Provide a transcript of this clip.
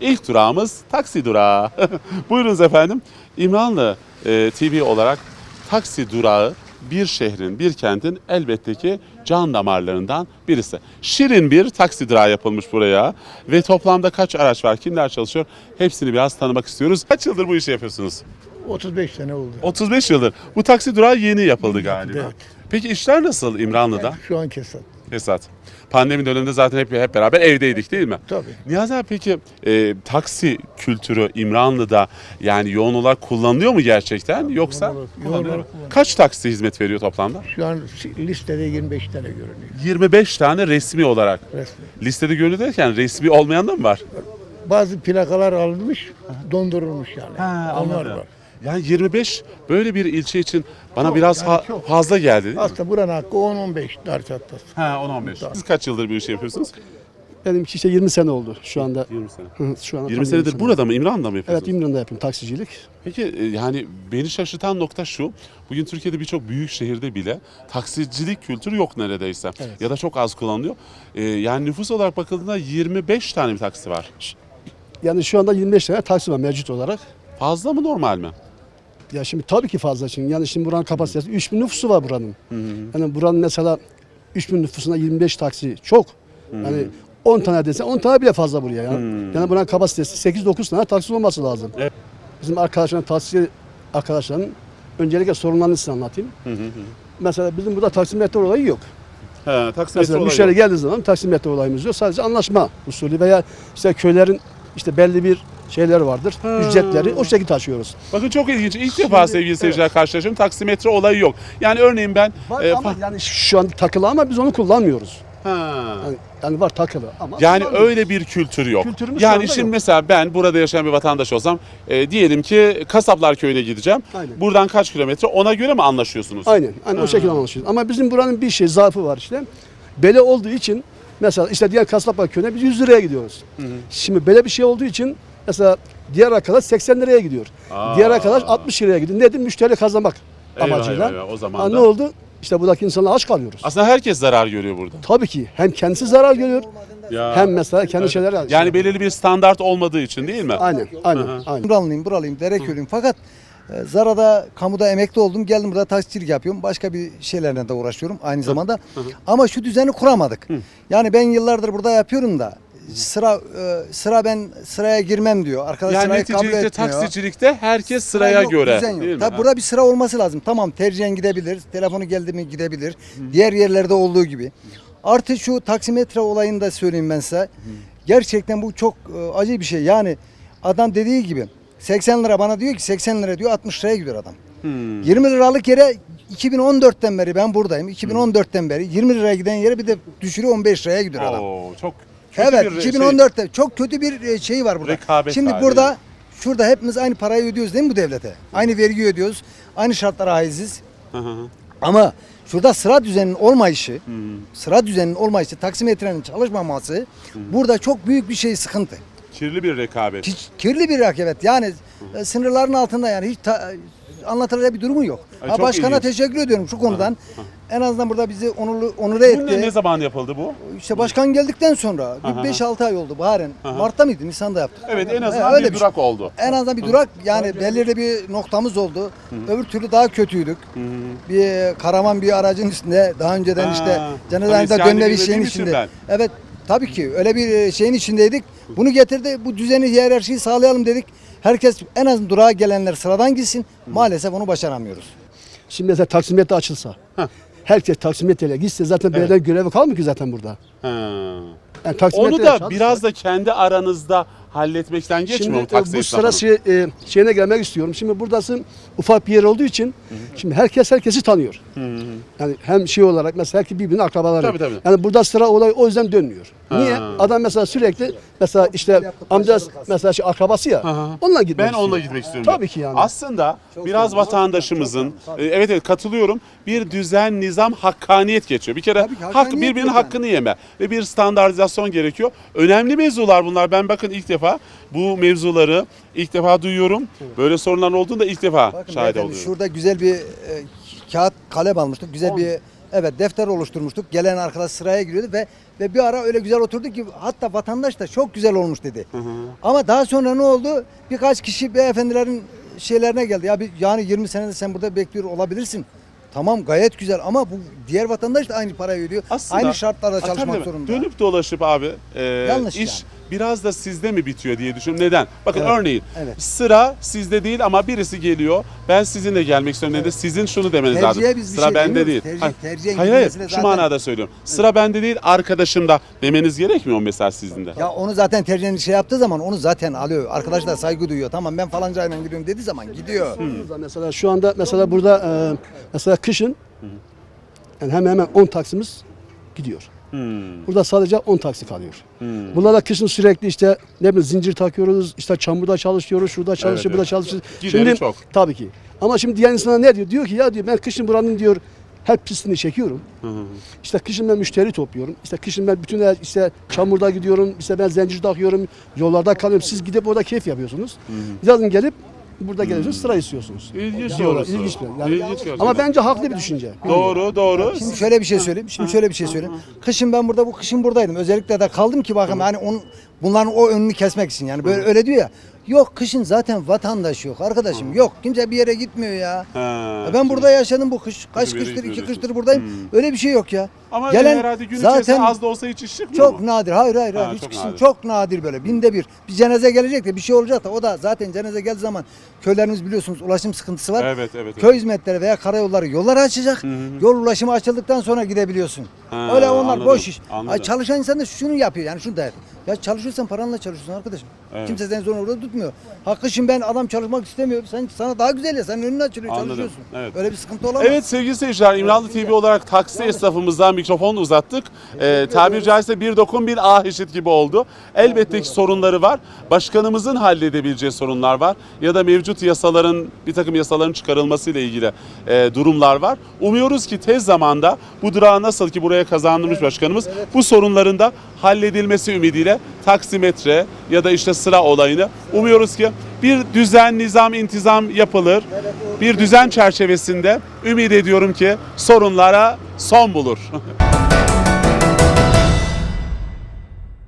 İlk durağımız taksi durağı. Buyurunuz efendim. İmranlı e, TV olarak taksi durağı bir şehrin, bir kentin elbette ki can damarlarından birisi. Şirin bir taksi durağı yapılmış buraya ve toplamda kaç araç var, kimler çalışıyor hepsini biraz tanımak istiyoruz. Kaç yıldır bu işi yapıyorsunuz? 35 sene oldu. 35 yıldır. Bu taksi durağı yeni yapıldı galiba. evet. Peki işler nasıl İmranlı'da? Şu an kesat. Esat. Pandemi döneminde zaten hep hep beraber evdeydik değil mi? Tabii. Niyazi abi peki e, taksi kültürü İmranlı'da yani yoğun olarak kullanılıyor mu gerçekten yoksa? olarak- yoğun Kullanılıyor. olarak kullanılıyor. Kaç taksi hizmet veriyor toplamda? Şu an listede 25 tane görünüyor 25 tane resmi olarak. resmi. Listede görülüyor derken resmi olmayan da mı var? Bazı plakalar alınmış, dondurulmuş yani. Onlar anladım. var. Yani 25 böyle bir ilçe için bana Çok, biraz yani fa- çok. fazla geldi. değil mi? Aslında buranın hakkı 10-15 dar çatlası. Ha 10-15. Siz kaç yıldır bu işi yapıyorsunuz? Benim işte 20 sene oldu şu anda. 20 sene. Şu anda 20 tam senedir sene. burada mı İmran'da mı Evet yapıyorsunuz? İmran'da yapıyorum taksicilik. Peki e, yani beni şaşırtan nokta şu. Bugün Türkiye'de birçok büyük şehirde bile taksicilik kültürü yok neredeyse. Evet. Ya da çok az kullanılıyor. E, yani nüfus olarak bakıldığında 25 tane bir taksi var. Yani şu anda 25 tane taksi var mevcut olarak. Fazla mı normal mi? Ya şimdi tabii ki fazla şimdi. Yani şimdi buranın kapasitesi 3000 nüfusu var buranın. Yani buranın mesela 3000 nüfusunda 25 taksi çok. Yani 10 tane desen 10 tane bile fazla buraya. Yani, yani buranın kapasitesi 8-9 tane taksi olması lazım. Evet. Bizim arkadaşların taksi arkadaşların öncelikle sorunlarını size anlatayım. Mesela bizim burada taksimetre olayı yok. He, Mesela metre müşteri olayı. geldiği zaman taksimetre olayımız yok. Sadece anlaşma usulü veya işte köylerin işte belli bir şeyleri vardır. Ücretleri o şekilde taşıyoruz. Bakın çok ilginç. İlk defa sevgili seyirciler karşılaşıyorum. Taksimetre olayı yok. Yani örneğin ben... Var e, ama yani şu an takılı ama biz onu kullanmıyoruz. Ha. Yani, yani var takılı ama Yani öyle bir kültür yok. Kültürümüz yani şimdi yok. mesela ben burada yaşayan bir vatandaş olsam e, diyelim ki Kasaplar Köyü'ne gideceğim. Aynen. Buradan kaç kilometre ona göre mi anlaşıyorsunuz? Aynen. Hani o şekilde anlaşıyoruz. Ama bizim buranın bir şey zaafı var işte. Bele olduğu için mesela işte diğer Kasaplar Köyü'ne biz 100 liraya gidiyoruz. Şimdi böyle bir şey olduğu için mesela diğer arkadaş 80 liraya gidiyor. Aa. Diğer arkadaş 60 liraya gidiyor. Nedir? Müşteri kazanmak Eyvah, amacıyla. eyvah. O zaman Ha, da- ne oldu? İşte buradaki insanlar aç kalıyoruz. Aslında herkes zarar görüyor burada. Tabii ki hem kendisi zarar görüyor Ya. hem mesela kendi şeyleri Yani belirli bir standart olmadığı için değil mi? aynen aynen aynen. Buralıyım, buralıyım, Dereköylüyüm. Fakat e, Zara'da, kamuda emekli oldum. Geldim burada taksicilik yapıyorum. Başka bir şeylerle de uğraşıyorum aynı zamanda. Ama şu düzeni kuramadık. Yani ben yıllardır burada yapıyorum da sıra e, sıra ben sıraya girmem diyor. Arkadaş Yani sırayı kabul etmiyor. taksicilikte herkes Sıra sıraya yok, göre. düzen yok. Değil mi? Tabii burada bir sıra olması lazım. Tamam tercihen gidebilir. Telefonu geldi mi gidebilir. Diğer yerlerde olduğu gibi. Artı şu taksimetre olayını da söyleyeyim ben size. Gerçekten bu çok e, acı bir şey. Yani adam dediği gibi 80 lira bana diyor ki 80 lira diyor 60 liraya gidiyor adam. Hmm. 20 liralık yere 2014'ten beri ben buradayım. 2014'ten beri 20 liraya giden yere bir de düşürüyor 15 liraya gidiyor adam. Oo, çok kötü Evet bir şey. 2014'te çok kötü bir e, şey var burada. Rekabet Şimdi hali. burada şurada hepimiz aynı parayı ödüyoruz değil mi bu devlete? Aynı vergi ödüyoruz. Aynı şartlara haiziz. Hı hı hı. Ama şurada sıra düzeninin olmayışı, sıra düzeninin olmayışı, taksimetrenin çalışmaması burada çok büyük bir şey sıkıntı. Kirli bir rekabet. Kirli bir rakibet. Yani e, sınırların altında yani hiç ta- anlatılacak bir durumu yok. Ay, Ha, çok başkana ilginç. teşekkür ediyorum şu konudan. En azından burada bizi onurlu onur Bu etti. ne, ne zaman yapıldı bu? İşte başkan geldikten sonra Aha. bir 5-6 ay oldu Bahar'ın. Mart'ta mıydı? Nisan'da yaptık. Evet en azından öyle bir şey. durak oldu. En azından bir durak yani belirli bir noktamız oldu. Öbür türlü daha kötüydük. Bir karaman bir aracın üstünde daha önceden Ha, işte Cenazan'da isyan dönme bir şeyin için içinde. ben. Evet tabii ki öyle bir şeyin içindeydik. Bunu getirdi bu düzeni hiyerarşiyi sağlayalım dedik. Herkes en az durağa gelenler sıradan gitsin. Maalesef onu başaramıyoruz. Şimdi mesela taksimetre açılsa. Herkes taksimetreyle gitse zaten belediye görevi kalmıyor ki zaten burada. Ha. Yani taksimetre Onu da biraz da kendi aranızda halletmekten geçmiyor Şimdi mu taksi e, bu esnafının? sıra şey, e, şeyine gelmek istiyorum. Şimdi buradasın ufak bir yer olduğu için şimdi herkes herkesi tanıyor. Yani hem şey olarak mesela herkes birbirinin akrabaları. Tabii, tabii. Yani burada sıra olay o yüzden dönmüyor. Niye? Ha. Adam mesela sürekli mesela işte amcası mesela şey akrabası ya. hı. Onunla gitmek Ben istiyor. onunla gitmek istiyorum. Tabii ki yani. Aslında biraz vatandaşımızın, e, evet evet katılıyorum, bir düzen, nizam, hakkaniyet geçiyor. Bir kere Tabii ki, hak hakkaniyet birbirinin yok yani. hakkını yeme ve bir standartizasyon gerekiyor. Önemli mevzular bunlar. Ben bakın ilk defa bu mevzuları ilk defa duyuyorum. Böyle sorunlar olduğunda ilk defa Bakın şahit beyefendi, oluyorum. şurada güzel bir e, kağıt kalem almıştık. Güzel bir Evet defter oluşturmuştuk. Gelen arkadaş sıraya giriyordu ve ve bir ara öyle güzel oturdu ki hatta vatandaş da çok güzel olmuş dedi. Ama daha sonra ne oldu? Birkaç kişi beyefendilerin şeylerine geldi. Ya bir, yani 20 senede sen burada bekliyor olabilirsin. Tamam gayet güzel ama bu diğer vatandaş da aynı parayı ödüyor. aynı şartlarda çalışmak zorunda. Dönüp dolaşıp abi e, Yanlış iş yani. Biraz da sizde mi bitiyor diye düşünüyorum. Neden? Bakın Evet, örneğin evet. sıra sizde değil ama birisi geliyor. Ben sizinle gelmek istiyorum dedi. Sizin şunu demeniz Tercihe lazım. biz bir sıra şey bende değil. demiyoruz. Tercih- hayır, tercihe hayır, hayır. Şu zaten- manada söylüyorum. Sıra bende değil arkadaşımda demeniz gerekmiyor mu mesela sizin de? Ya onu zaten tercihini şey yaptığı zaman onu zaten alıyor. Arkadaş da saygı duyuyor. Tamam ben falanca aynen gidiyorum dediği zaman gidiyor. Burada Mesela şu anda mesela burada e, mesela kışın yani hemen hemen 10 taksimiz gidiyor. Hmm, Burada sadece 10 taksi kalıyor. hmm. Bunlar da kışın sürekli işte ne bileyim zincir takıyoruz, işte çamurda çalışıyoruz, şurada çalışıyoruz, evet. burada çalışıyoruz. Gideri çok. Tabii ki. Ama şimdi diğer insana ne diyor? Diyor ki ya diyor ben kışın buranın diyor her pisliğini çekiyorum. Hı hı. İşte kışın ben müşteri topluyorum. İşte kışın ben bütün işte çamurda gidiyorum. İşte ben zincir takıyorum. Yollarda kalıyorum. Siz gidip orada keyif yapıyorsunuz. Yazın gelip burada geliyorsunuz sıra istiyorsunuz. İlginç doğrusu. ilginç bir- yani- İlginç gerçekten. Ama bence haklı bir düşünce. Doğru doğru. Şimdi şöyle bir şey söyleyeyim. Şimdi şöyle bir şey söyleyeyim. Kışın ben burada bu kışın buradaydım. Özellikle de kaldım ki bakın hani onun bunların o önünü kesmek için. Yani böyle öyle diyor ya. Yok kışın zaten vatandaş yok arkadaşım. Yok kimse bir yere gitmiyor ya. Ha, Ya ben burada yaşadım bu kış. Kaç yere kıştır, iki gitmiyorsun. kıştır buradayım. Öyle bir şey yok ya. Ama Gelen herhalde gün zaten içerisinde az da olsa hiç iş çıkmıyor çok mu? nadir. Hayır hayır Ha, hayır. Hiç çok kişinin nadir. çok nadir böyle. Binde bir. Bir cenaze gelecek de bir şey olacak da o da zaten cenaze geldiği zaman köylerimiz biliyorsunuz ulaşım sıkıntısı var. Evet evet. evet. Köy hizmetleri veya karayolları yolları açacak. Yol ulaşımı açıldıktan sonra gidebiliyorsun. Ha, Öyle onlar anladım, boş iş. anladım. Ay, çalışan insan da şunu yapıyor yani şunu der. Ya çalışıyorsan paranla çalışıyorsun arkadaşım. Evet. Kimse seni zorla orada tutmuyor. Hakkı şimdi ben adam çalışmak istemiyor. Sen sana daha güzel ya. Senin önünü açılıyor Anladım, çalışıyorsun. evet. Öyle bir sıkıntı olamaz. Evet sevgili seyirciler İmralı TV olarak taksi esnafımızdan mikrofon uzattık. Ee, tabiri caizse bir dokun bir ah işit gibi oldu. Elbette ki sorunları var. Başkanımızın halledebileceği sorunlar var. Ya da mevcut yasaların bir takım yasaların çıkarılması ile ilgili e, durumlar var. Umuyoruz ki tez zamanda bu durağı nasıl ki buraya kazandırmış başkanımız bu sorunların da halledilmesi ümidiyle taksimetre ya da işte sıra olayını umuyoruz ki bir düzen, nizam, intizam yapılır. Bir düzen çerçevesinde ümit ediyorum ki sorunlara son bulur.